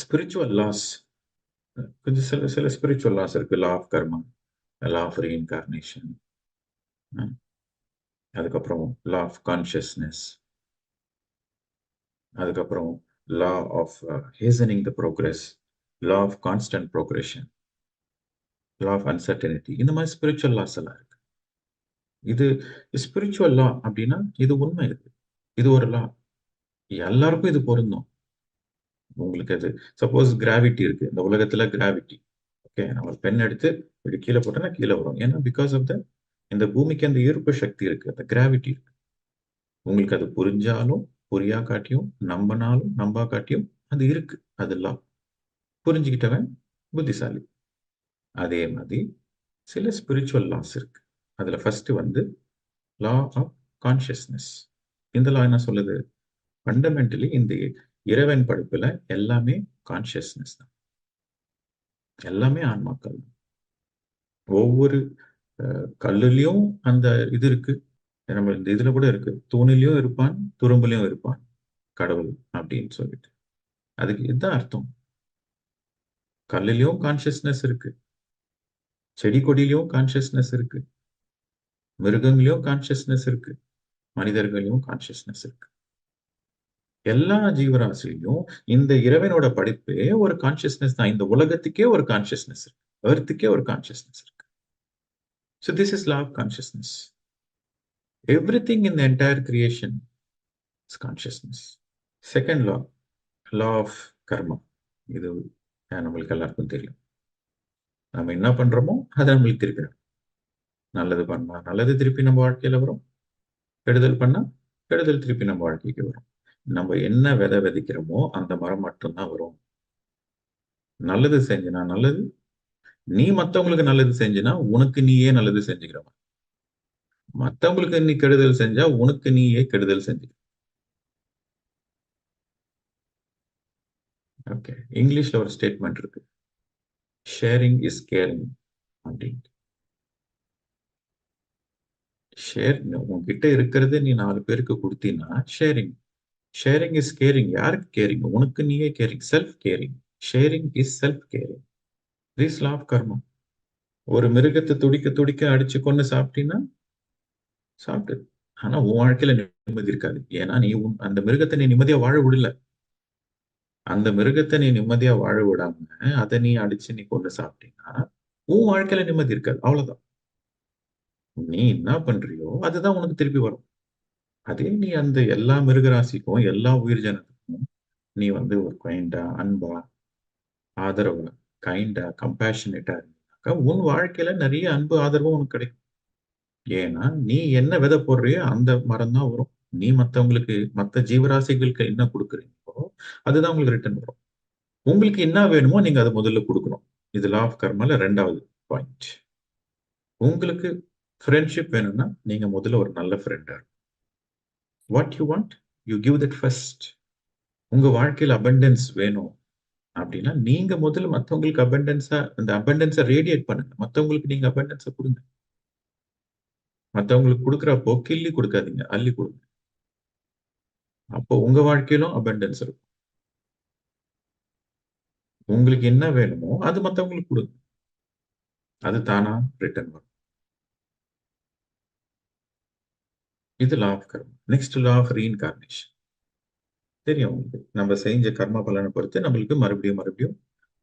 Spiritual loss கொஞ்சம் சில சில ஸ்பிரிச்சுவல் லாஸ் இருக்கு. Law of karma law of reincarnation அதுக்கப்புறம் லா ஆஃப் கான்ஷியஸ்னஸ் அதுக்கப்புறம் law of hastening the progress law of constant progression law of uncertainty இந்த மாதிரி spiritual loss எல்லாம் இருக்கு. இது ஸ்பிரிச்சுவல் லா அப்படின்னா இது உண்மை இருக்கு. இது ஒரு லா எல்லாருக்கும் இது பொருந்தும். உங்களுக்கு அது. சப்போஸ் கிராவிட்டி இருக்கு. இந்த உலகத்துல கிராவிட்டி ஓகே நம்ம பென் எடுத்து இப்படி கீழே போட்டோம்னா கீழே வரும். ஏன்னா பிகாஸ் ஆஃப் த இந்த பூமிக்கு அந்த ஈர்ப்பு சக்தி இருக்கு. அந்த கிராவிட்டி இருக்கு. உங்களுக்கு அது புரிஞ்சாலும் புரியா காட்டியும் நம்பினாலும் நம்பா காட்டியும் அது இருக்கு. அதெல்லாம் புரிஞ்சுக்கிட்டவன் புத்திசாலி. அதே மாதிரி சில ஸ்பிரிச்சுவல் லாஸ் இருக்கு. அதுல ஃபர்ஸ்ட் வந்து லா ஆஃப் கான்சியஸ்னஸ் இந்த லா என்ன சொல்லுது? ஃபண்டமெண்டலி இந்த இறைவன் படைப்புல எல்லாமே கான்சியஸ்னஸ் தான். எல்லாமே ஆன்மாக்கள் ஒவ்வொரு கல்லுலயும் அந்த இது இருக்கு. நம்ம இந்த இதுல கூட இருக்கு. தூணிலையும் இருப்பான் துரும்புலையும் இருப்பான் கடவுள் அப்படின்னு சொல்லிட்டு. அதுக்கு இதுதான் அர்த்தம். கல்லுலயும் கான்சியஸ்னஸ் இருக்கு. செடி கொடியிலையும் கான்சியஸ்னஸ் இருக்கு. மிருகங்களையும் கான்சியஸ்னஸ் இருக்கு. மனிதர்களையும் கான்சியஸ்னஸ் இருக்கு. எல்லா ஜீவராசிலையும் இந்த இறைவனோட படிப்பே ஒரு கான்சியஸ்னஸ் தான். இந்த உலகத்துக்கே ஒரு கான்சியஸ்னஸ் இருக்கு. எர்த்துக்கே ஒரு கான்சியஸ்னஸ் இருக்கு. So this is law of consciousness everything in entire creation is consciousness second law law of karma இது நம்மளுக்கு எல்லாருக்கும் தெரியும். நம்ம என்ன பண்றோமோ அதை நம்மளுக்கு திருப்பி நல்லது பண்ணா நல்லது திருப்பி நம்ம வாழ்க்கையில வரும். கெடுதல் பண்ணா கெடுதல் திருப்பி நம்ம வாழ்க்கைக்கு வரும். நம்ம என்ன விதை விதைக்கிறோமோ அந்த மரம் மட்டும்தான் வரும். நல்லது செஞ்சினா நல்லது. நீ மற்றவங்களுக்கு நல்லது செஞ்சினா உனக்கு நீயே நல்லது செஞ்சுக்கிறவன் மற்றவங்களுக்கு நீ கெடுதல் செஞ்சா உனக்கு நீயே கெடுதல் செஞ்சு. ஓகே இங்கிலீஷ்ல ஒரு ஸ்டேட்மெண்ட் இருக்கு. ஷேரிங் இஸ் கேரிங் அப்படின்ட்டு. ஷேர் உங்ககிட்ட இருக்கிறது நீ நாலு பேருக்கு கொடுத்தீங்கன்னா ஷேரிங் ஷேரிங் இஸ் கேரிங் யாருக்கு கேரிங் உனக்கு நீயே caring self caring sharing is self caring this law of கர்மம் ஒரு மிருகத்தை துடிக்க துடிக்க அடிச்சு கொண்டு சாப்பிட்டீங்கன்னா சாப்பிட்டு ஆனா உன் வாழ்க்கையில நிம்மதி இருக்காது. ஏன்னா நீ உன் அந்த மிருகத்தை நீ நிம்மதியா வாழ விடல. அந்த மிருகத்தை நீ நிம்மதியா வாழ விடாம அதை நீ அடிச்சு நீ கொண்டு சாப்பிட்டீங்கன்னா உன் வாழ்க்கையில நிம்மதி இருக்காது. அவ்வளவுதான். நீ என்ன பண்றியோ அதுதான் உனக்கு திருப்பி வரும். அதே நீ அந்த எல்லா மிருகராசிக்கும் எல்லா உயிர் ஜனத்துக்கும் நீ வந்து ஒரு கைண்டா அன்பா ஆதரவு கைண்டா கம்பேஷனேட்டா இருந்தாக்கா உன் வாழ்க்கையில நிறைய அன்பு ஆதரவும் உனக்கு கிடைக்கும். ஏன்னா நீ என்ன விதை போடுறியோ அந்த மரம் தான் வரும். நீ மற்றவங்களுக்கு மற்ற ஜீவராசிகளுக்கு என்ன கொடுக்குறீங்களோ அதுதான் உங்களுக்கு ரிட்டர்ன் வரும். உங்களுக்கு என்ன வேணுமோ நீங்க அதை முதல்ல கொடுக்கணும். இது லா ஆஃப் கர்மால ரெண்டாவது பாயிண்ட் உங்களுக்கு ஃப்ரெண்ட்ஷிப் வேணும்னா நீங்க முதல்ல ஒரு நல்ல ஃப்ரெண்டா what you want you give that first உங்க வாழ்க்கையில் அபண்டன்ஸ் வேணும். அப்படின்னா நீங்க முதல்ல மற்றவங்களுக்கு அபண்டன்ஸா அந்த அபண்டன்ஸை ரேடியேட் பண்ணுங்க. மற்றவங்களுக்கு நீங்க அபண்டன்ஸை கொடுங்க. மற்றவங்களுக்கு கொடுக்குறப்போ கிள்ளி கொடுக்காதீங்க அள்ளி கொடுங்க. அப்போ உங்க வாழ்க்கையிலும் அபண்டன்ஸ் இருக்கும். உங்களுக்கு என்ன வேணுமோ அது மற்றவங்களுக்கு கொடுங்க. அது தானா? ரிட்டர்ன் வரும். இது law of karma. Next law of reincarnation தெரியும் உங்களுக்கு. நம்ம செஞ்ச கர்ம பலனை பொறுத்து நம்மளுக்கு மறுபடியும் மறுபடியும்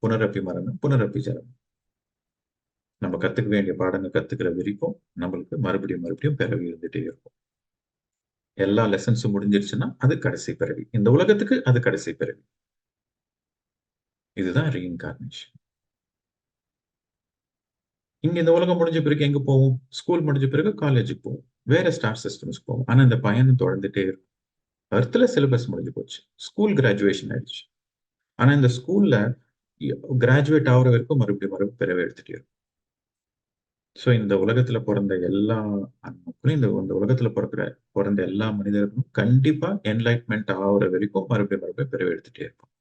புனரப்பி மரணம் புனரப்பி ஜனம் நம்ம கத்துக்க வேண்டிய பாடங்கள் கத்துக்கிற வரைக்கும் நம்மளுக்கு மறுபடியும் மறுபடியும் பிறவி இருந்துட்டே இருக்கும். எல்லா லெசன்ஸும் முடிஞ்சிருச்சுன்னா அது கடைசி பிறவி. இந்த உலகத்துக்கு அது கடைசி பிறவி. இதுதான் ரீஇன்கார்னேஷன் இங்க இந்த உலகம் முடிஞ்ச பிறகு எங்க போவோம்? ஸ்கூல் முடிஞ்ச பிறகு காலேஜுக்கு போவோம். வேற ஸ்டார் சிஸ்டம்ஸ்க்கு போவோம் ஆனால் இந்த பயணம் தொடர்ந்துட்டே இருக்கும். அர்த்தில் சிலபஸ் முடிஞ்சு போச்சு. ஸ்கூல் கிராஜுவேஷன் ஆயிடுச்சு. ஆனால் இந்த ஸ்கூல்ல கிராஜுவேட் ஆகுற வரைக்கும் மறுபடியும் மறுபடியும் பிறவை எடுத்துட்டே இருக்கும். ஸோ இந்த உலகத்துல பிறந்த எல்லா மக்களும் இந்த இந்த உலகத்துல பிறக்கிற பிறந்த எல்லா மனிதர்களும் கண்டிப்பா என்லைட்மெண்ட் ஆகுற வரைக்கும் மறுபடியும் மறுபடியும் பிறவை எடுத்துட்டே இருக்கும்